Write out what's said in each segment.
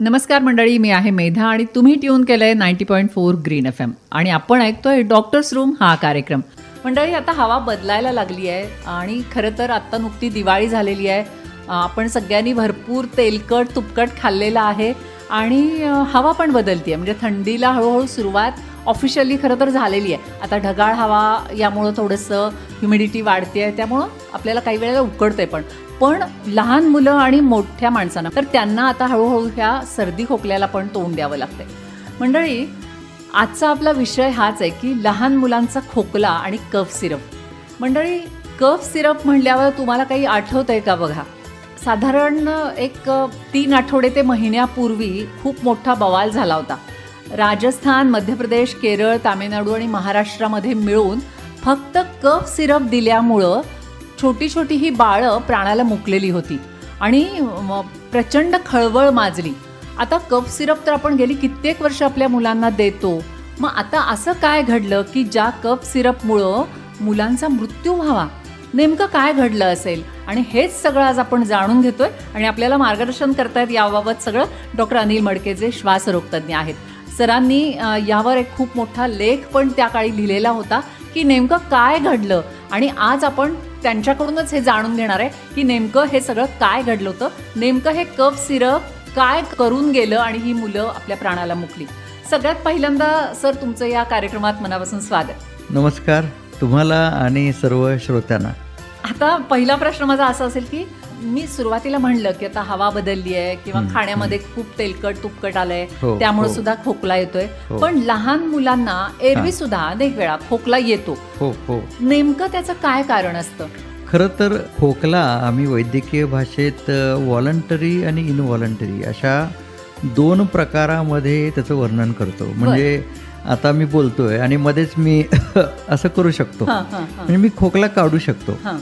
नमस्कार मंडळी मी आहे मेधा आणि तुम्ही ट्यून केलं आहे ninety point four green F M. आणि आपण ऐकतोय डॉक्टर्स रूम हा कार्यक्रम. मंडळी आता हवा बदलायला लागली आहे आणि खरं तर आत्ता नुकती दिवाळी झालेली आहे. आपण सगळ्यांनी भरपूर तेलकट तुपकट खाल्लेलं आहे आणि हवा पण बदलती आहे म्हणजे थंडीला हळूहळू सुरुवात ऑफिशियली खरं तर झालेली आहे. आता ढगाळ हवा यामुळं थोडंसं ह्युमिडिटी वाढते आहे त्यामुळं आपल्याला काही वेळेला उकडते पण. पण लहान मुलं आणि मोठ्या माणसांना. तर त्यांना आता हळूहळू ह्या सर्दी खोकल्याला पण तोंड द्यावं लागतंय. मंडळी आजचा आपला विषय हाच आहे की लहान मुलांचा खोकला आणि कफ सिरप. मंडळी कफ सिरप म्हणल्यावर तुम्हाला काही आठवत आहे का बघा? साधारण एक तीन आठवडे ते महिन्यापूर्वी खूप मोठा बवाल झाला होता. राजस्थान मध्य प्रदेश केरळ तामिळनाडू आणि महाराष्ट्रामध्ये मिळून फक्त कफ सिरप दिल्यामुळं छोटी छोटी ही बाळं प्राणाला मुकलेली होती. आणि प्रचंड खळबळ माजली. आता कप सिरप तर आपण गेली कित्येक वर्ष आपल्या मुलांना देतो. मग आता असं काय घडलं की ज्या कप सिरपमुळं मुलांचा मृत्यू व्हावा? नेमकं काय घडलं असेल? आणि हेच सगळं आज आपण जाणून घेतोय आणि आपल्याला मार्गदर्शन करतायत याबाबत सगळं डॉक्टर अनिल मडके जे श्वासरोगतज्ञ आहेत. सरांनी यावर एक खूप मोठा लेख पण त्या काळी लिहिलेला होता की नेमकं काय घडलं? आणि आज आपण त्यांच्याकडूनच हे जाणून घेणार आहे की नेमकं हे सगळं काय घडलं होतं नेमकं हे कप सिरप काय करून गेलं आणि ही मुलं आपल्या प्राणाला मुकली. सगळ्यात पहिल्यांदा सर तुमचं या कार्यक्रमात मनापासून स्वागत. नमस्कार. तुम्हाला आणि सर्व श्रोत्यांना. आता पहिला प्रश्न माझा असा असेल की मी सुरुवातीला म्हणलं की आता हवा बदलली आहे किंवा खाण्यामध्ये खूप तेलकट तुपकट आलंय हो, त्यामुळे हो. सुद्धा खोकला येतोय. हो. पण लहान मुलांना एरवी सुद्धा अनेक वेळा खोकला येतो. हो हो. नेमकं त्याचं काय कारण असतं? खरं तर खोकला आम्ही वैद्यकीय भाषेत व्हॉलंटरी आणि इनव्हॉलंटरी अशा दोन प्रकारामध्ये त्याचं वर्णन करतो. म्हणजे आता मी बोलतोय आणि मध्येच मी असं करू शकतो. हां, हां, हां. म्हणजे मी खोकला काढू शकतो. हां,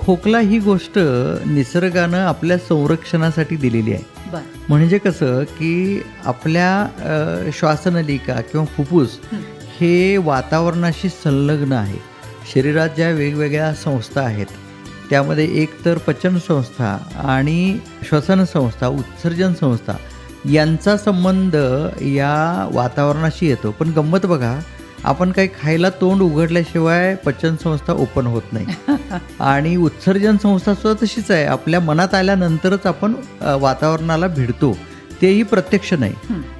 खोकला ही गोष्ट निसर्गानं आपल्या संरक्षणासाठी दिलेली आहे. म्हणजे कसं की आपल्या श्वासनलिका किंवा फुफ्फुस हं. हे वातावरणाशी संलग्न आहे. शरीरात ज्या वेगवेगळ्या संस्था आहेत त्यामध्ये एक तर पचन संस्था आणि श्वसन संस्था उत्सर्जन संस्था यांचा संबंध या वातावरणाशी येतो. पण गंमत बघा आपण काही खायला तोंड उघडल्याशिवाय पचन संस्था ओपन होत नाही आणि उत्सर्जन संस्था सुद्धा तशीच आहे आपल्या मनात आल्यानंतरच आपण वातावरणाला भिडतो तेही प्रत्यक्ष नाही.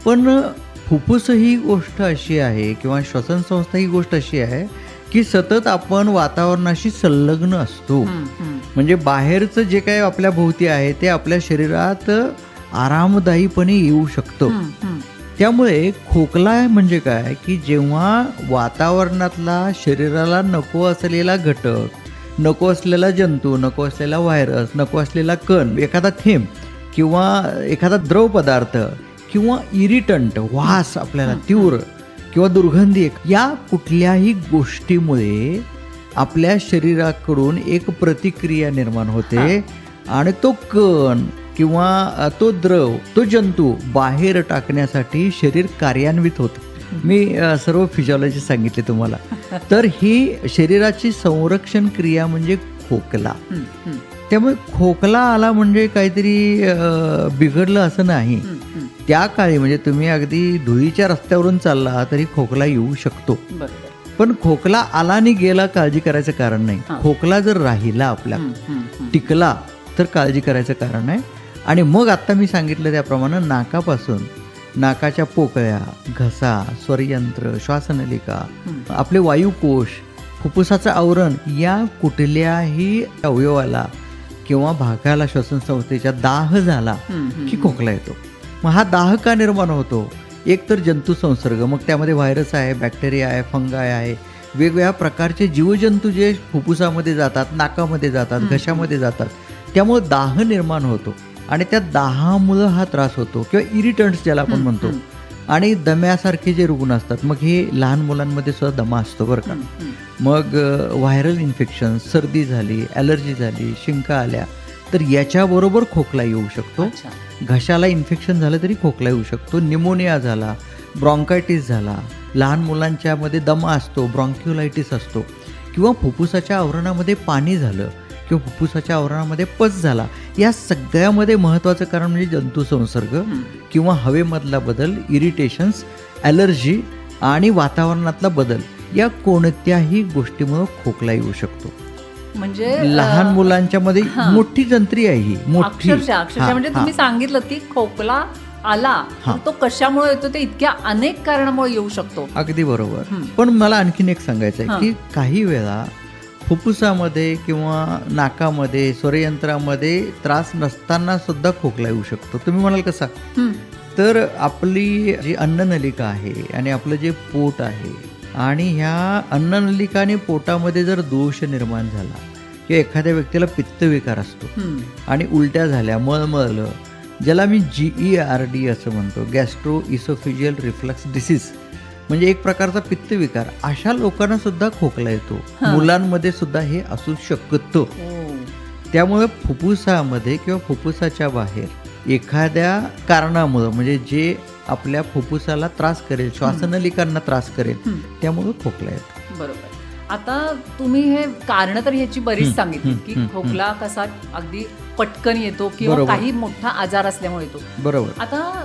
पण फुफ्फुस ही गोष्ट अशी आहे किंवा श्वसन संस्था ही गोष्ट अशी आहे की सतत आपण वातावरणाशी संलग्न असतो. म्हणजे बाहेरचं जे काही आपल्या भोवती आहे ते आपल्या शरीरात आरामदायीपणे येऊ शकतं. त्यामुळे खोकला म्हणजे काय? की जेव्हा वातावरणातला शरीराला नको असलेला घटक नको असलेला जंतू नको असलेला व्हायरस नको असलेला कण एखादा थेंब किंवा एखादा द्रव पदार्थ किंवा इरिटंट वास आपल्याला तीव्र किंवा दुर्गंधी या कुठल्याही गोष्टीमुळे आपल्या शरीराकडून एक प्रतिक्रिया निर्माण होते आणि तो कण किंवा तो द्रव तो जंतू बाहेर टाकण्यासाठी शरीर कार्यान्वित होतं. मी सर्व फिजिओलॉजी सांगितले तुम्हाला. तर ही शरीराची संरक्षण क्रिया म्हणजे खोकला. त्यामुळे खोकला आला म्हणजे काहीतरी बिघडलं असं नाही. त्या काळी म्हणजे तुम्ही अगदी धुळीच्या रस्त्यावरून चालला तरी खोकला येऊ शकतो. पण खोकला आला आणि गेला काळजी करायचं कारण नाही. खोकला जर राहिला आपल्या. टिकला तर काळजी करायचं कारण आहे आणि मग आत्ता मी सांगितलं त्याप्रमाणे नाकापासून नाकाच्या पोकळ्या घसा स्वरयंत्र श्वासनलिका. आपले वायुकोश फुफ्फुसाचं आवरण या कुठल्याही अवयवाला किंवा भागाला श्वसन संस्थेच्या दाह झाला की. खोकला येतो मग हा दाह का निर्माण होतो एक तर जंतू संसर्ग मग त्यामध्ये व्हायरस आहे बॅक्टेरिया आहे फंगाय आहे वेगवेगळ्या प्रकारचे जीवजंतू जे फुफ्फुसामध्ये जातात नाकामध्ये जातात. घशामध्ये जातात त्यामुळे दाह निर्माण होतो आणि त्या दाहामुळं हा त्रास होतो किंवा इरिटंट्स ज्याला आपण म्हणतो. आणि दम्यासारखे जे रुग्ण असतात मग हे लहान मुलांमध्ये सुद्धा दमा असतो बरं का. मग व्हायरल इन्फेक्शन सर्दी झाली ॲलर्जी झाली शिंका आल्या तर याच्याबरोबर खोकला येऊ शकतो. घशाला इन्फेक्शन झालं तरी खोकला येऊ शकतो. निमोनिया झाला ब्रॉन्कायटिस झाला लहान मुलांच्यामध्ये दमा असतो ब्रॉन्क्युलायटिस असतो. किंवा फुफ्फुसाच्या आवरणामध्ये पाणी झालं किंवा फुफ्फुसाच्या आवरणामध्ये पस झाला या सगळ्यामध्ये महत्त्वाचं कारण म्हणजे जंतुसंसर्ग. किंवा हवेमधला बदल इरिटेशन्स ॲलर्जी आणि वातावरणातला बदल या कोणत्याही गोष्टीमुळे खोकला येऊ शकतो म्हणजे लहान मुलांच्या मध्ये. मोठी जंत्री आहे ही मोठी अक्षरशः म्हणजे. तुम्ही सांगितलं की खोकला आला. तो कशामुळे येतो ते इतक्या अनेक कारणामुळे येऊ शकतो अगदी बरोबर. पण मला आणखीन एक सांगायचं. आहे की काही वेळा फुफ्फुसामध्ये किंवा नाकामध्ये स्वरयंत्रामध्ये त्रास नसताना सुद्धा खोकला येऊ शकतो तुम्ही म्हणाल कसा. तर आपली जी अन्ननलिका आहे आणि आपलं जे पोट आहे आणि ह्या अन्ननलिका आणि पोटामध्ये जर दोष निर्माण झाला किंवा एखाद्या व्यक्तीला पित्तविकार असतो. आणि उलट्या झाल्या मळमळलं ज्याला मी जी ई आर डी असं म्हणतो गॅस्ट्रो इसोफिजियल रिफ्लक्स डिसीज म्हणजे एक प्रकारचा पित्तविकार. अशा लोकांना सुद्धा खोकला येतो. हां. मुलांमध्ये सुद्धा हे असू शकतं. ओ. त्यामुळे फुफ्फुसामध्ये किंवा फुफ्फुसाच्या बाहेर एखाद्या कारणामुळं म्हणजे जे आपल्या फुफ्फुसाला त्रास करेल श्वासनलिकांना त्रास करेल हं. त्यामुळं खोकला येतो. बरोबर. आता तुम्ही हे कारण तर ह्याची बरीच हं, सांगितली हं, की हं, खोकला कसा अगदी पटकन येतो किंवा. काही मोठा आजार असल्यामुळे येतो. बरोबर. आता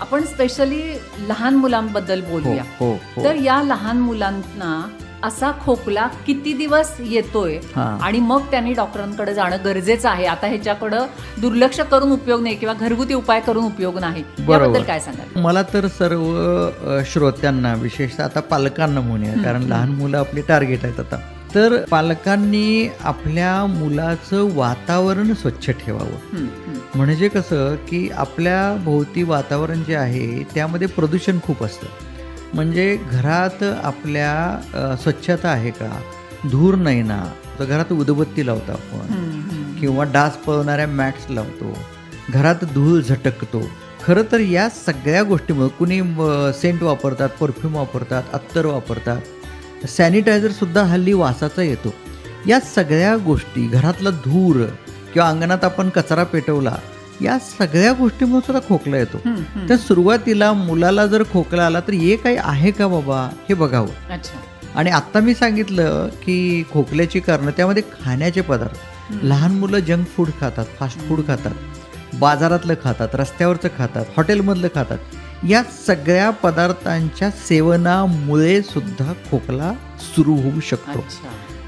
आपण स्पेशली लहान मुलांबद्दल हो बोलूया. हो हो. तर या लहान मुलांना असा खोकला किती दिवस येतोय. आणि मग त्यांनी डॉक्टरांकडे जाणं गरजेचं आहे. आता ह्याच्याकडं दुर्लक्ष करून उपयोग नाही किंवा घरगुती उपाय करून उपयोग नाही. याबद्दल काय सांगाल? मला तर सर्व श्रोत्यांना विशेषतः आता पालकांना म्हणूया कारण लहान मुलं आपली टार्गेट आहेत आता. तर पालकांनी आपल्या मुलाचं वातावरण स्वच्छ ठेवावं. म्हणजे कसं की आपल्या भोवती वातावरण जे आहे त्यामध्ये प्रदूषण खूप असतं. म्हणजे घरात आपल्या स्वच्छता आहे का? धूर नाही ना? तर घरात उदबत्ती लावतो आपण. किंवा डास पळवणाऱ्या मॅट्स लावतो. घरात धूळ झटकतो. खरं तर या सगळ्या गोष्टीमुळे कुणी सेंट वापरतात परफ्यूम वापरतात अत्तर वापरतात सॅनिटायझरसुद्धा हल्ली वासाचा येतो. या सगळ्या गोष्टी घरातला धूर किंवा अंगणात आपण कचरा पेटवला या सगळ्या गोष्टीमुळे सुद्धा खोकला येतो. तर सुरुवातीला मुलाला जर खोकला आला तर हे काही आहे का बाबा? हे बघावं. अच्छा. आणि आत्ता मी सांगितलं की खोकल्याची कारणं त्यामध्ये खाण्याचे पदार्थ. लहान मुलं जंक फूड खातात फास्ट फूड खातात बाजारातलं खातात रस्त्यावरचं खातात हॉटेलमधलं खातात. या सगळ्या पदार्थांच्या सेवनामुळे सुद्धा खोकला सुरू होऊ शकतो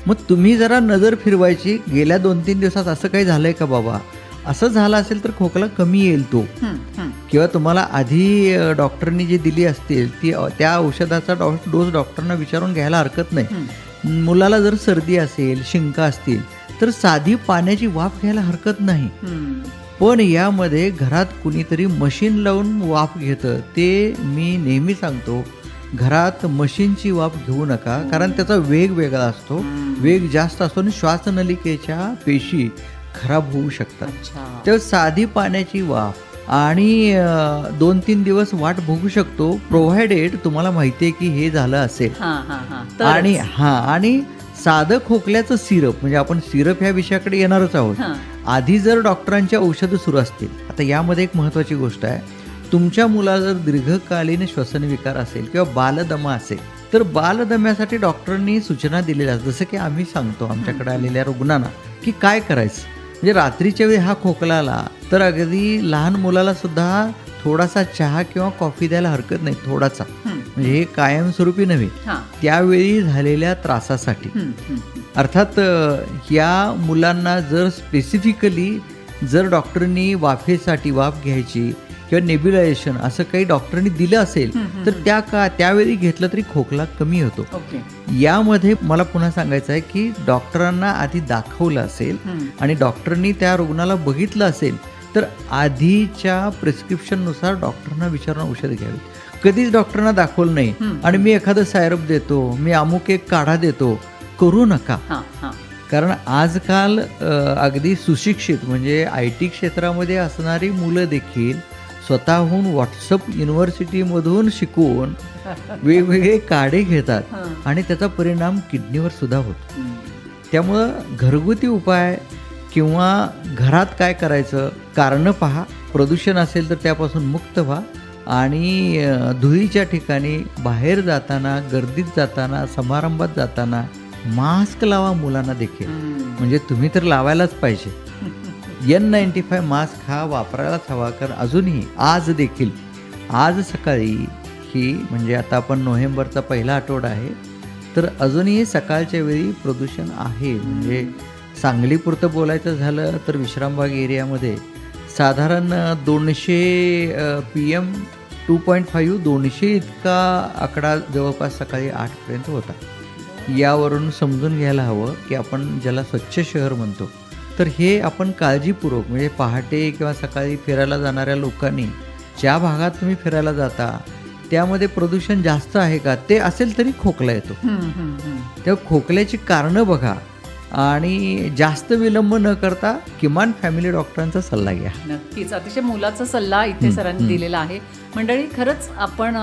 मग तुम्ही जरा नजर फिरवायची गेल्या दोन तीन दिवसात असं काही झालंय का बाबा असं झालं असेल तर खोकला कमी येईल तो. किंवा तुम्हाला आधी डॉक्टरनी जी दिली असतील ती त्या औषधाचा डॉ डोस डॉक्टरना विचारून घ्यायला हरकत नाही. मुलाला जर सर्दी असेल शिंका असतील तर साधी पाण्याची वाफ घ्यायला हरकत नाही. पण यामध्ये घरात कुणीतरी मशीन लावून वाफ घेतं ते मी नेहमी सांगतो घरात मशीनची वाफ घेऊ नका कारण त्याचा वेग वेगळा असतो. वेग जास्त असतो आणि श्वासनलिकेच्या पेशी खराब होऊ शकतात. तर साधी पाण्याची वाफ आणि दोन तीन दिवस वाट बघू शकतो. प्रोव्हायडेड तुम्हाला माहिती आहे की हे झालं असेल. हा हा हा. आणि हा आणि साधं खोकल्याचं सिरप म्हणजे आपण सिरप ह्या विषयाकडे येणारच आहोत. आधी जर डॉक्टरांची औषधं सुरू असतील आता यामध्ये एक महत्त्वाची गोष्ट आहे तुमच्या मुलाला जर दीर्घकालीन श्वसनविकार असेल किंवा बालदमा असेल तर बालदम्यासाठी डॉक्टरांनी सूचना दिलेल्या असतात. जसं की आम्ही सांगतो आमच्याकडे आलेल्या रुग्णांना की काय करायचं? म्हणजे रात्रीच्या वेळी हा खोकला आला तर अगदी लहान मुलाला सुद्धा थोडासा चहा किंवा कॉफी द्यायला हरकत नाही थोडासा. म्हणजे हे कायमस्वरूपी नव्हे हा. त्यावेळी झालेल्या त्रासासाठी. अर्थात या मुलांना जर स्पेसिफिकली जर डॉक्टरनी वाफेसाठी वाफ घ्यायची किंवा नेब्युलायझेशन असं काही डॉक्टरनी दिलं असेल तर त्या का त्यावेळी घेतलं तरी खोकला कमी होतो. यामध्ये मला पुन्हा सांगायचं आहे की डॉक्टरांना आधी दाखवलं असेल. आणि डॉक्टरनी त्या रुग्णाला बघितलं असेल तर आधीच्या प्रिस्क्रिप्शननुसार डॉक्टरांना विचारून औषध घ्यावी कधीच डॉक्टरांना दाखवलं नाही. आणि मी एखादं सायरप देतो मी अमुक एक काढा देतो करू नका कारण आजकाल अगदी सुशिक्षित म्हणजे आय टी क्षेत्रामध्ये असणारी मुलं देखील स्वतःहून व्हॉट्सअप युनिव्हर्सिटीमधून शिकून वेगवेगळे काढे घेतात. आणि त्याचा परिणाम किडनीवर सुद्धा होतो. त्यामुळं घरगुती उपाय किंवा घरात काय करायचं कारणं पहा प्रदूषण असेल तर त्यापासून मुक्त व्हा आणि धुळीच्या ठिकाणी बाहेर जाताना गर्दीत जाताना समारंभात जाताना मास्क लावा मुलांना देखील. म्हणजे तुम्ही तर लावायलाच पाहिजे. एन नाईन्टी फाय मास्क हा वापरायलाच हवा कारण अजूनही आज देखील आज सकाळी ही म्हणजे आता आपण नोव्हेंबरचा पहिला आठवडा आहे तर अजूनही सकाळच्या वेळी प्रदूषण आहे. म्हणजे सांगलीपुरतं बोलायचं झालं तर विश्रामबाग एरियामध्ये साधारण दोनशे P M two point five दोनशे इतका आकडा जवळपास सकाळी आठपर्यंत होता. यावरून समजून घ्यायला हवं की आपण ज्याला स्वच्छ शहर म्हणतो तर हे आपण काळजीपूर्वक म्हणजे पहाटे किंवा सकाळी फिरायला जाणाऱ्या लोकांनी ज्या भागात तुम्ही फिरायला जाता त्यामध्ये प्रदूषण जास्त आहे का? ते असेल तरी खोकला येतो. तेव्हा खोकल्याची कारणं बघा. आणि जास्त विलंब न करता किमान फॅमिली डॉक्टरांचा सल्ला घ्या. नक्कीच. अतिशय मुलाचा सल्ला इथे सरांनी दिलेला आहे. मंडळी खरंच आपण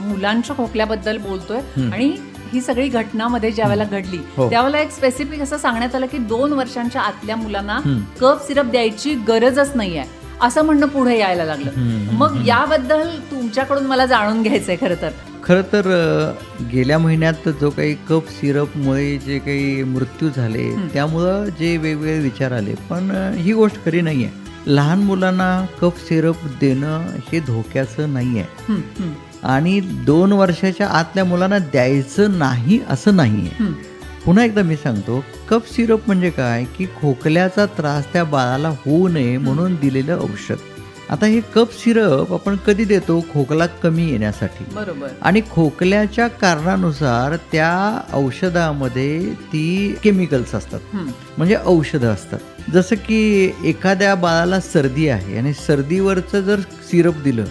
मुलांच्या खोकल्याबद्दल बोलतोय आणि ही सगळी घटनामध्ये ज्या वेळेला घडली हो. त्यावेळेला एक स्पेसिफिक असं सांगण्यात आलं की दोन वर्षांच्या आतल्या मुलांना. कप सिरप द्यायची गरजच नाहीये. असं म्हणणं पुढे यायला लागलं. मग याबद्दल तुमच्याकडून मला जाणून घ्यायचंय खरं तर. खरं तर गेल्या महिन्यात जो काही कप सिरपमुळे जे काही मृत्यू झाले त्यामुळं जे वेगवेगळे विचार आले. पण ही गोष्ट खरी नाही आहे लहान मुलांना कप सिरप देणं हे धोक्याचं नाही आहे आणि दोन वर्षाच्या आतल्या मुलांना द्यायचं नाही असं नाही आहे. पुन्हा एकदा मी सांगतो कप सिरप म्हणजे काय? की खोकल्याचा त्रास त्या बाळाला होऊ नये म्हणून दिलेलं औषध. आता हे कप सिरप आपण कधी देतो? खोकला कमी येण्यासाठी. बरोबर. आणि खोकल्याच्या कारणानुसार त्या औषधामध्ये ती केमिकल्स असतात. म्हणजे औषधं असतात. जसं की एखाद्या बाळाला सर्दी आहे आणि सर्दीवरचं जर सिरप दिलं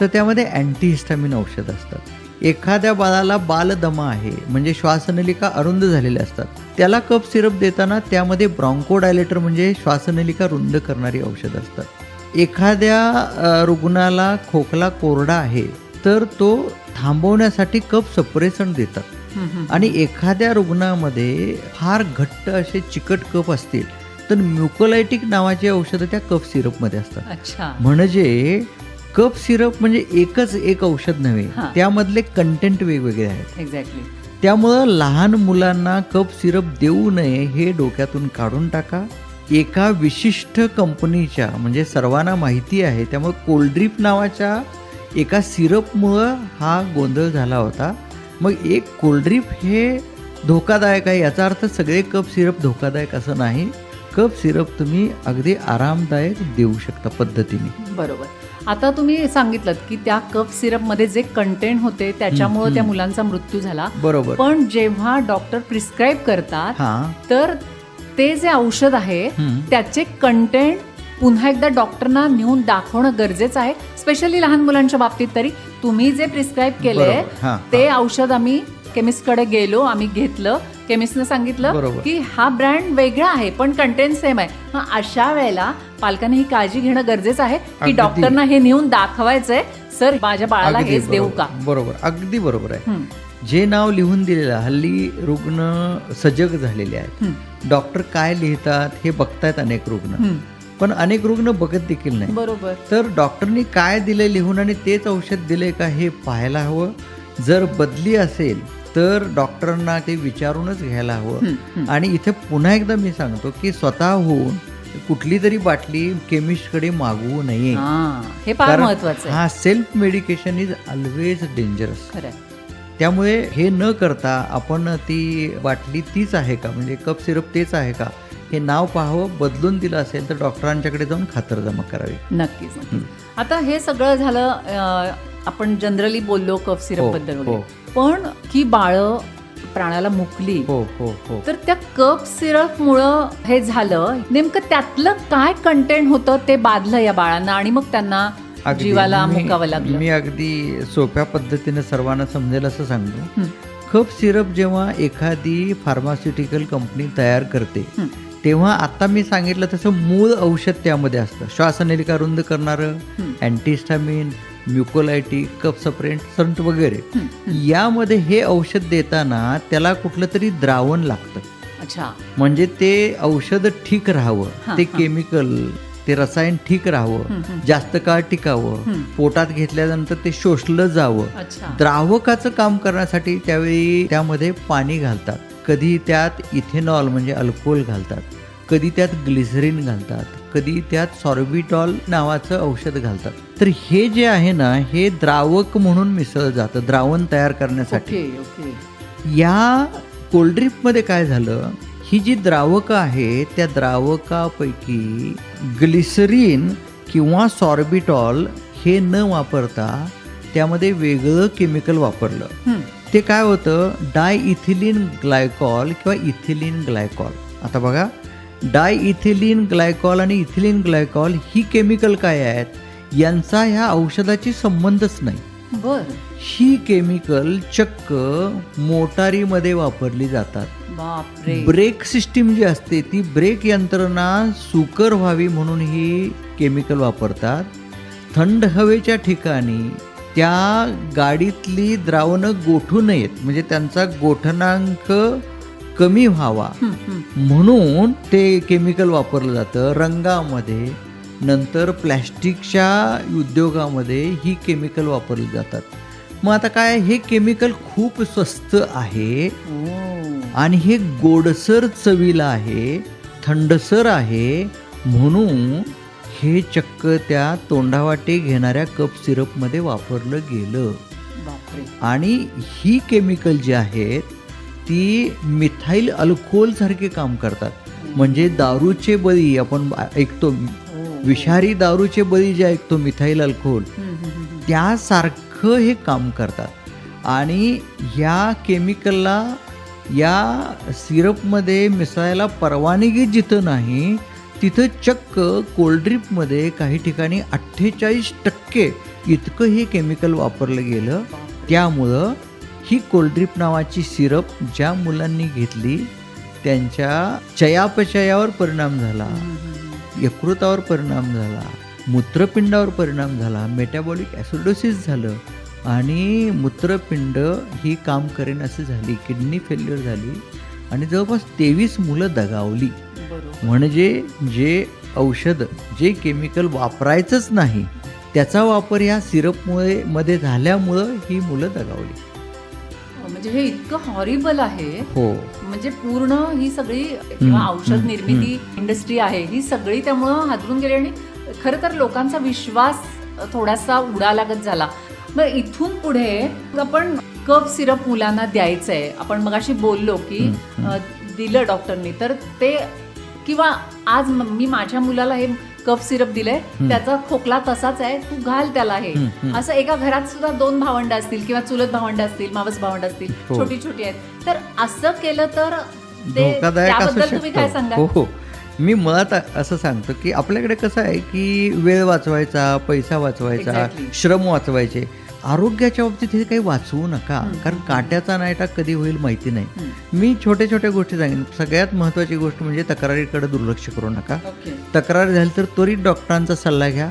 तर त्यामध्ये अँटीहिस्टामिन औषध असतात. एखाद्या बाळाला बालदमा आहे म्हणजे श्वासनलिका अरुंद झालेल्या असतात. त्याला कप सिरप देताना त्यामध्ये ब्रॉन्कोडायलेटर म्हणजे श्वासनलिका रुंद करणारी औषधं असतात. एखाद्या रुग्णाला खोकला कोरडा आहे तर तो थांबवण्यासाठी कप सप्रेशन देतात. आणि एखाद्या रुग्णामध्ये फार घट्ट असे चिकट कप असतील तर म्युकोलायटिक नावाची औषधं त्या कफ सिरपमध्ये असतात. म्हणजे कफ सिरप म्हणजे एकच एक औषध नव्हे. त्यामधले कंटेंट वेगवेगळे आहेत. एक्झॅक्टली त्यामुळं लहान मुलांना कप सिरप देऊ नये हे डोक्यातून काढून टाका. एका विशिष्ट कंपनीच्या म्हणजे सर्वांना माहिती आहे त्यामुळे कोल्ड्रिप नावाच्या एका सिरपमुळं हा गोंधळ झाला होता. मग एक कोल्ड्रिप हे धोकादायक आहे याचा अर्थ सगळे कप सिरप धोकादायक असं नाही. कप सिरप तुम्ही अगदी आरामदायक देऊ शकता पद्धतीने. बरोबर. आता तुम्ही सांगितलं की त्या कफ सिरपमध्ये जे कंटेंट होते त्याच्यामुळे त्या मुलांचा मृत्यू झाला. बरोबर. पण जेव्हा डॉक्टर प्रिस्क्राईब करतात हां. तर ते जे औषध आहे. त्याचे कंटेंट पुन्हा एकदा डॉक्टरना नेऊन दाखवणं गरजेचं आहे. स्पेशली लहान मुलांच्या बाबतीत तरी. तुम्ही जे प्रिस्क्राईब केले ते औषध आम्ही केमिस्टकडे गेलो आम्ही घेतलं. केमिस्टनं सांगितलं. की हा ब्रँड वेगळा आहे पण कंटेंट सेम आहे. मग अशा वेळेला पालकांनी ही काळजी घेणं गरजेचं आहे की. डॉक्टरना हे नेऊन दाखवायचंय सर माझ्या बाळाला हेच देऊ. का? बरोबर. अगदी बरोबर आहे. जे नाव लिहून दिलेलं हल्ली रुग्ण सजग झालेले आहेत. डॉक्टर काय लिहितात हे बघतायत अनेक रुग्ण. पण अनेक रुग्ण बघत देखील नाही बरोबर. तर डॉक्टरनी काय दिलंय लिहून आणि तेच औषध दिलंय का हे पाहायला हवं? जर बदली असेल तर डॉक्टरांना ते विचारूनच घ्यायला हवं. आणि इथे पुन्हा एकदा मी सांगतो की स्वतःहून कुठली तरी बाटली केमिस्टकडे मागवू नये. हा, फार महत्वाचं हा self medication is always dangerous त्यामुळे हे न करता आपण ती बाटली तीच आहे का? म्हणजे कप सिरप तेच आहे का? हे नाव पाहावं बदलून दिलं असेल तर डॉक्टरांच्याकडे जाऊन खातरजमा करावी. नक्कीच आता हे सगळं झालं आपण जनरली बोललो कफ सिरप हो, बद्दल हो. पण की बाळ प्राणाला मुकली. हो हो हो. तर त्या कप सिरप मुळे हे झालं. नेमकं त्यातलं काय कंटेंट होतं ते बाधलं या बाळांना आणि मग त्यांना अगदी. जीवाला मी- मुकावं लागलं. मी अगदी सोप्या पद्धतीने सर्वांना समजेल असं सांगतो. हं, कप सिरप जेव्हा एखादी फार्मास्युटिकल कंपनी तयार करते हं, तेव्हा आता मी सांगितलं तसं मूळ औषध त्यामध्ये असतं. श्वासनलिका रुंद करणारं हं. अँटीस्टामिन म्युकोलायटिक कप सप्रेंट संट वगैरे. हं, हं. यामध्ये हे औषध देताना त्याला कुठलं तरी द्रावण लागतं. अच्छा. म्हणजे ते औषध ठीक राहावं. हां, ते हां. केमिकल ते रसायन ठीक राहावं. जास्त काळ टिकावं. पोटात घेतल्यानंतर ते शोषलं जावं. द्रावकाचं काम करण्यासाठी त्यावेळी त्यामध्ये पाणी घालतात. कधी त्यात इथेनॉल म्हणजे अल्कोहोल घालतात. कधी त्यात ग्लिसरीन घालतात. कधी त्यात सॉर्बिटॉल नावाचं औषध घालतात. तर हे जे आहे ना हे द्रावक म्हणून मिसळलं जातं द्रावण तयार करण्यासाठी. या कोल्ड्रिपमध्ये काय झालं? ही जी द्रावकं आहे त्या द्रावकापैकी ग्लिसरीन किंवा सॉर्बिटॉल हे न वापरता त्यामध्ये वेगळं केमिकल वापरलं. ते काय होतं? डाय इथिलिन ग्लायकॉल किंवा इथिलिन ग्लायकॉल. आता बघा डाय इथिलिन ग्लायकॉल आणि इथिलिन ग्लायकॉल ही केमिकल काय आहेत? यांचा ह्या औषधाची संबंधच नाही. बर. ही केमिकल चक्क मोटारीमध्ये वापरली जातात. बापरे. ब्रेक सिस्टीम जी असते ती ब्रेक यंत्रणा सुकर व्हावी म्हणून ही केमिकल वापरतात. थंड हवेच्या ठिकाणी त्या गाडीतली द्रावणं गोठू नयेत म्हणजे त्यांचा गोठणांक कमी व्हावा. हं, हं. म्हणून ते केमिकल वापरलं जातं रंगामध्ये. नंतर प्लॅस्टिकच्या उद्योगामध्ये ही केमिकल वापरली जातात मग आता काय हे केमिकल खूप स्वस्त आहे. आणि हे गोडसर चवीला आहे थंडसर आहे म्हणून हे चक्क त्या तोंडावाटे घेणाऱ्या कप सिरपमध्ये वापरलं गेलं आणि ही केमिकल जी आहेत ती मिथाईल अल्कोहोल सारखे काम करतात म्हणजे दारूचे बळी आपण ऐकतो. विषारी दारूचे बळी जे ऐकतो मिथाईल अल्कोहोल. त्यासारखं हे काम करतात आणि ह्या केमिकलला या सिरपमध्ये मिसळायला परवानगी जिथं नाही तिथं चक्क कोल्ड्रिपमध्ये काही ठिकाणी अठ्ठेचाळीस टक्के इतकं हे केमिकल वापरलं गेलं त्यामुळं ही कोल्ड्रिप नावाची सिरप ज्या मुलांनी घेतली त्यांच्या चयापचयावर परिणाम झाला. यकृतावर परिणाम झाला मूत्रपिंडावर परिणाम झाला मेटाबॉलिक ॲसिडोसिस झालं आणि मूत्रपिंड ही काम करेन अशी झाली किडनी फेल्युअर झाली आणि जवळपास तेवीस मुलं दगावली. म्हणजे जे औषध जे केमिकल वापरायचंच नाही त्याचा वापर या सिरपमुळे मध्ये झाल्यामुळं ही मुलं दगावली. म्हणजे हे इतकं हॉरिबल आहे. हो. म्हणजे पूर्ण ही सगळी किंवा औषध निर्मिती इंडस्ट्री आहे. ही सगळी त्यामुळं हादरून गेली आणि खरं तर लोकांचा विश्वास थोडासा उडालागत झाला. मग इथून पुढे आपण कप सिरप मुलांना द्यायचंय. आपण मगाशी बोललो की दिलं डॉक्टरनी. तर ते किंवा आज मी माझ्या मुलाला हे कप सिरप दिलंय त्याचा खोकला तसाच आहे तू घाल त्याला हे. असं एका घरात सुद्धा दोन भावंड असतील किंवा चुलत भावंड असतील मावस भावंड असतील हो. छोटी छोटी आहेत. तर असं केलं तर त्याबद्दल तुम्ही काय सांगा हो हो. मी मुळात असं सांगतो की आपल्याकडे कसं आहे की वेळ वाचवायचा पैसा वाचवायचा. श्रम वाचवायचे. आरोग्याच्या बाबतीत हे काही वाचवू नका. कारण काट्याचा नायटा कधी होईल माहिती नाही. मी छोट्या छोट्या गोष्टी सांगेन. सगळ्यात महत्त्वाची गोष्ट म्हणजे तक्रारीकडे दुर्लक्ष करू नका. तक्रार झाली तर त्वरित डॉक्टरांचा सल्ला घ्या.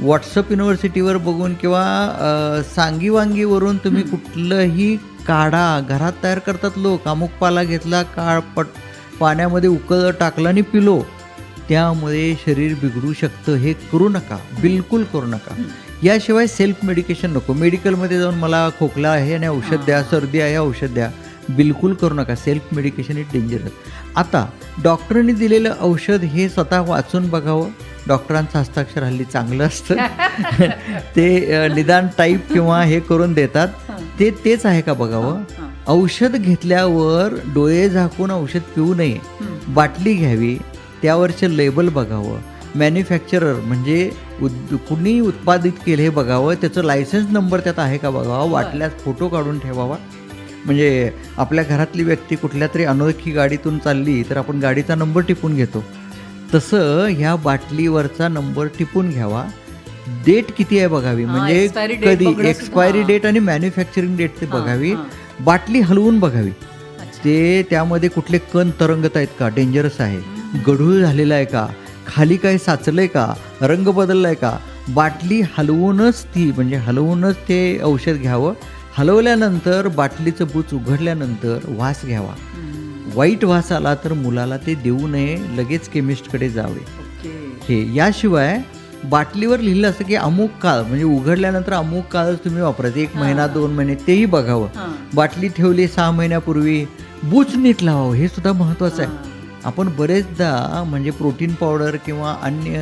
व्हॉट्सअप युनिव्हर्सिटीवर बघून किंवा सांगीवांगीवरून तुम्ही कुठलंही काढा. घरात तयार करतात लोक. अमुक पाला घेतला काळ पट पाण्यामध्ये उकळ टाकलं आणि पिलो. त्यामुळे शरीर बिघडू शकतं. हे करू नका. बिलकुल करू नका. याशिवाय सेल्फ मेडिकेशन नको. मेडिकलमध्ये जाऊन मला खोकला आहे आणि औषध द्या सर्दी आहे औषध द्या. बिलकुल करू नका. सेल्फ मेडिकेशन इज डेंजरस आता डॉक्टरांनी दिलेलं औषध हे स्वतः वाचून बघावं. डॉक्टरांचं हस्ताक्षर हल्ली चांगलं असतं. ते निदान टाईप किंवा हे करून देतात. ते तेच आहे का बघावं? औषध घेतल्यावर डोळे झाकून औषध पिऊ नये. बाटली घ्यावी. त्यावरचे लेबल बघावं. मॅन्युफॅक्चरर म्हणजे उद कुणी उत्पादित केलं हे बघावं त्याचं लायसन्स नंबर त्यात आहे का बघावा वाटल्यास फोटो काढून ठेवावा. म्हणजे आपल्या घरातली व्यक्ती कुठल्या तरी अनोळखी गाडीतून चालली तर आपण गाडीचा नंबर टिपून घेतो. तसं ह्या बाटलीवरचा नंबर टिपून घ्यावा. डेट किती आहे बघावी? म्हणजे कधी? एक्सपायरी. डेट आणि मॅन्युफॅक्चरिंग डेट ते बघावी. बाटली हलवून बघावी. ते त्यामध्ये कुठले कण तरंगत आहेत का? डेंजरस आहे. गढूळ झालेला आहे का? खाली काही साचलंय का? रंग बदललाय का? बाटली हलवूनच ती म्हणजे हलवूनच ते औषध घ्यावं. हलवल्यानंतर बाटलीचं बूच उघडल्यानंतर वास घ्यावा. वाईट वास आला तर मुलाला ते देऊ नये लगेच केमिस्टकडे जावे. हे याशिवाय बाटलीवर लिहिलं असतं की अमुक काळ म्हणजे उघडल्यानंतर अमुक काळच तुम्ही वापरायचं. एक महिना दोन महिने तेही बघावं. बाटली ठेवली सहा महिन्यापूर्वी बूच नीट लावावं. हे सुद्धा महत्त्वाचं आहे. आपण बरेचदा म्हणजे प्रोटीन पावडर किंवा अन्य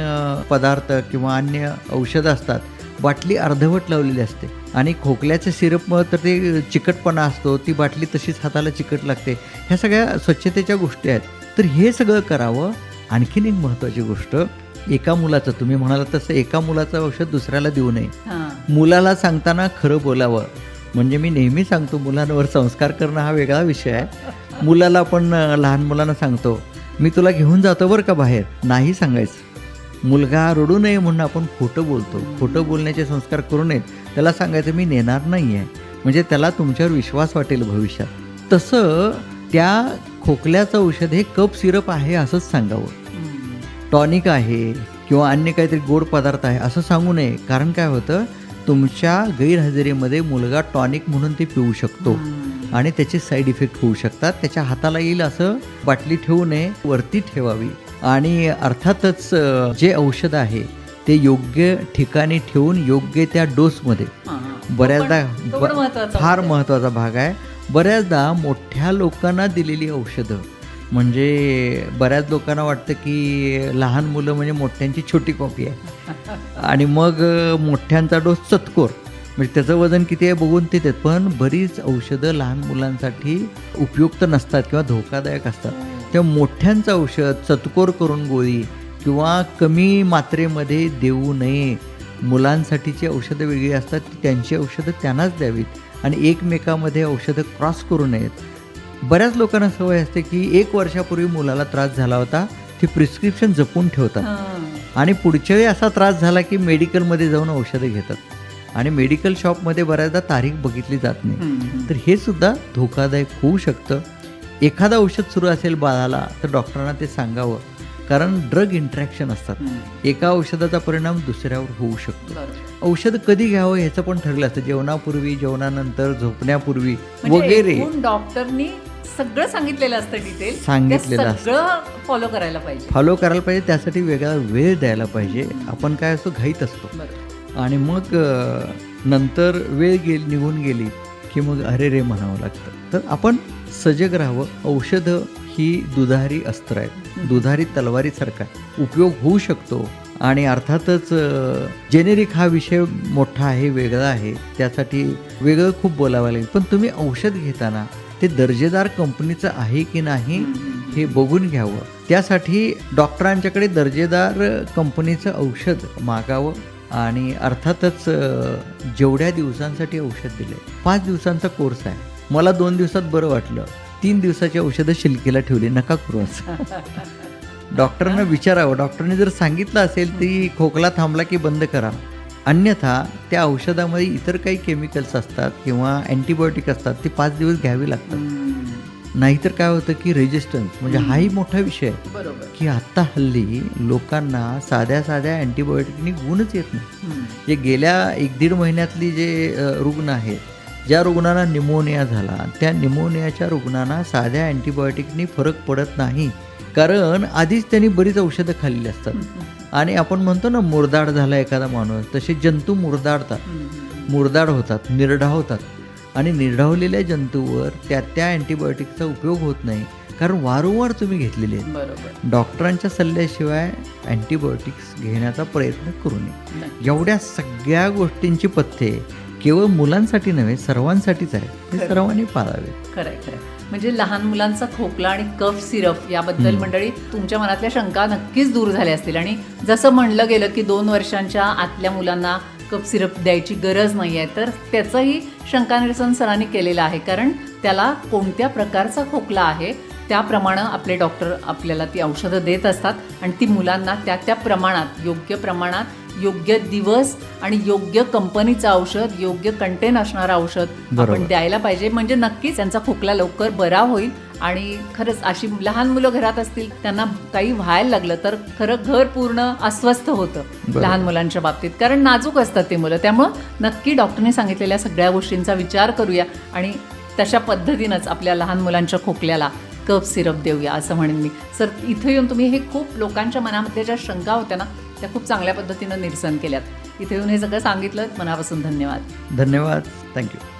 पदार्थ किंवा अन्य औषधं असतात बाटली अर्धवट लावलेली असते. आणि खोकल्याचं सिरप तर ते चिकटपणा असतो ती बाटली तशीच हाताला चिकट लागते. ह्या सगळ्या स्वच्छतेच्या गोष्टी आहेत. तर हे सगळं करावं. आणखीन एक महत्त्वाची गोष्ट एका मुलाचं तुम्ही म्हणाला तसं एका मुलाचं औषध दुसऱ्याला देऊ नये. मुलाला सांगताना खरं बोलावं. म्हणजे मी नेहमी सांगतो मुलांवर संस्कार करणं हा वेगळा विषय आहे. मुलाला आपण अं, लहान मुलांना सांगतो मी तुला घेऊन जातो बरं का बाहेर नाही सांगायचं. मुलगा रडू नये म्हणून आपण खोटं बोलतो. खोटं बोलण्याचे संस्कार करू नयेत. त्याला सांगायचं मी नेणार नाही आहे म्हणजे त्याला तुमच्यावर विश्वास वाटेल भविष्यात. तसं त्या खोकल्याचं औषध हे कप सिरप आहे असंच सांगावं. टॉनिक आहे किंवा अन्य काहीतरी गोड पदार्थ आहे असं सांगू नये. कारण काय होतं तुमच्या गैरहजेरीमध्ये मुलगा टॉनिक म्हणून ते पिऊ शकतो. आणि त्याचे साईड इफेक्ट होऊ शकतात. त्याच्या हाताला येईल असं बाटली ठेवू नये वरती ठेवावी. आणि अर्थातच जे औषध आहे ते योग्य ठिकाणी ठेवून योग्य त्या डोसमध्ये. बऱ्याचदा फार. महत्त्वाचा भाग आहे. बऱ्याचदा मोठ्या लोकांना दिलेली औषधं म्हणजे बऱ्याच लोकांना वाटतं की लहान मुलं म्हणजे मोठ्यांची छोटी कॉपी आहे. आणि मग मोठ्यांचा डोस चतकोर म्हणजे त्याचं वजन किती आहे बघून ते देत पण बरीच औषधं लहान मुलांसाठी उपयुक्त नसतात किंवा धोकादायक असतात. तेव्हा मोठ्यांचं औषध चतकोर करून गोळी किंवा कमी मात्रेमध्ये देऊ नये मुलांसाठीची औषधं वेगळी असतात ती त्यांची औषधं त्यांनाच द्यावीत आणि एकमेकामध्ये औषधं क्रॉस करू नयेत. बऱ्याच लोकांना सवय असते की एक वर्षापूर्वी मुलाला त्रास झाला होता ते प्रिस्क्रिप्शन जपून ठेवतात. आणि पुढच्या वेळी असा त्रास झाला की मेडिकलमध्ये जाऊन औषधं घेतात. आणि मेडिकल शॉपमध्ये बऱ्याचदा तारीख बघितली जात नाही. तर हे सुद्धा धोकादायक होऊ शकतं. एखादं औषध सुरू असेल बाळाला तर डॉक्टरांना ते सांगावं. कारण ड्रग इंट्रॅक्शन असतात. एका औषधाचा परिणाम दुसऱ्यावर होऊ शकतो. औषध कधी घ्यावं ह्याचं पण ठरलं असतं. जेवणापूर्वी जेवणानंतर झोपण्यापूर्वी म्हणजे वगैरे. डॉक्टरनी सगळं सांगितलेलं असतं डिटेल सांगितलेलं असतं. फॉलो करायला पाहिजे. फॉलो करायला पाहिजे. त्यासाठी वेगळा वेळ द्यायला पाहिजे. आपण काय असतो घाईत असतो. आणि मग नंतर वेळ गेली निघून गेली की मग अरे रे म्हणावं लागतं. तर आपण सजग राहावं. औषधं ही दुधारी अस्त्र आहेत. दुधारी तलवारीसारखा. उपयोग होऊ शकतो. आणि अर्थातच जेनेरिक हा विषय मोठा आहे वेगळा आहे. त्यासाठी वेगळं खूप बोलावं लागेल. पण तुम्ही औषध घेताना ते दर्जेदार कंपनीचं आहे की नाही. हे बघून घ्यावं. त्यासाठी डॉक्टरांच्याकडे दर्जेदार कंपनीचं औषध मागावं. आणि अर्थातच जेवढ्या दिवसांसाठी औषध दिले पाच दिवसांचा कोर्स आहे. मला दोन दिवसात बरं वाटलं. तीन दिवसाची औषधं शिल्केला ठेवली नका करू असं. डॉक्टरांना विचारावं. डॉक्टरने जर सांगितलं असेल ती खोकला थांबला की बंद करा. अन्यथा त्या औषधामध्ये इतर काही केमिकल्स असतात किंवा अँटीबायोटिक असतात ती पाच दिवस घ्यावी लागतात. नाहीतर काय होतं की रेजिस्टन्स म्हणजे हाही मोठा विषय आहे. की आत्ता हल्ली लोकांना साध्या साध्या अँटीबायोटिकनी गुणच येत नाही. जे गेल्या एक दीड महिन्यातली जे रुग्ण आहेत ज्या रुग्णांना निमोनिया झाला त्या निमोनियाच्या रुग्णांना साध्या अँटीबायोटिकनी फरक पडत नाही. कारण आधीच त्यांनी बरीच औषधं खाल्लेली असतात. आणि आपण म्हणतो ना मुरदाड झाला एखादा माणूस तसे जंतू मुरदाडतात. मुरदाड होतात निर्ढावतात आणि निर्ढावलेल्या जंतूवर त्या त्या अँटीबायोटिकचा उपयोग होत नाही कारण वारंवार तुम्ही घेतलेले आहेत. बरोबर. डॉक्टरांच्या सल्ल्याशिवाय अँटीबायोटिक्स घेण्याचा प्रयत्न करू नये. एवढ्या सगळ्या गोष्टींची पथ्ये केवळ मुलांसाठी नव्हे सर्वांसाठीच आहे ते खरं. सर्वांनी पाळावे. खरंय खरंय. म्हणजे लहान मुलांचा खोकला आणि कफ सिरप याबद्दल. मंडळी तुमच्या मनातल्या शंका नक्कीच दूर झाल्या असतील. आणि जसं म्हणलं गेलं की दोन वर्षांच्या आतल्या मुलांना कप सिरप द्यायची गरज नाही आहे तर त्याचंही शंकानिरसन सरांनी केलेलं आहे कारण त्याला कोणत्या प्रकारचा खोकला आहे त्याप्रमाणे आपले डॉक्टर आपल्याला ती औषधं देत असतात आणि ती मुलांना त्या त्या प्रमाणात योग्य प्रमाणात योग्य दिवस आणि योग्य कंपनीचं औषध योग्य कंटेन असणारं औषध आपण. द्यायला पाहिजे म्हणजे नक्कीच त्यांचा खोकला लवकर बरा होईल आणि खरंच अशी लहान मुलं घरात असतील त्यांना काही व्हायला लागलं तर खरं घर पूर्ण अस्वस्थ होतं. लहान मुलांच्या बाबतीत कारण नाजूक असतात ते मुलं त्यामुळं नक्की डॉक्टरने सांगितलेल्या सगळ्या गोष्टींचा विचार करूया आणि तशा पद्धतीनंच आपल्या लहान मुलांच्या खोकल्याला कफ सिरप देऊया असं म्हणेन मी सर इथं येऊन तुम्ही हे खूप लोकांच्या मनामध्ये ज्या शंका होत्या ना त्या खूप चांगल्या पद्धतीनं निरसन केल्यात. इथे येऊन हे सगळं सांगितलं. मनापासून धन्यवाद. धन्यवाद. थँक्यू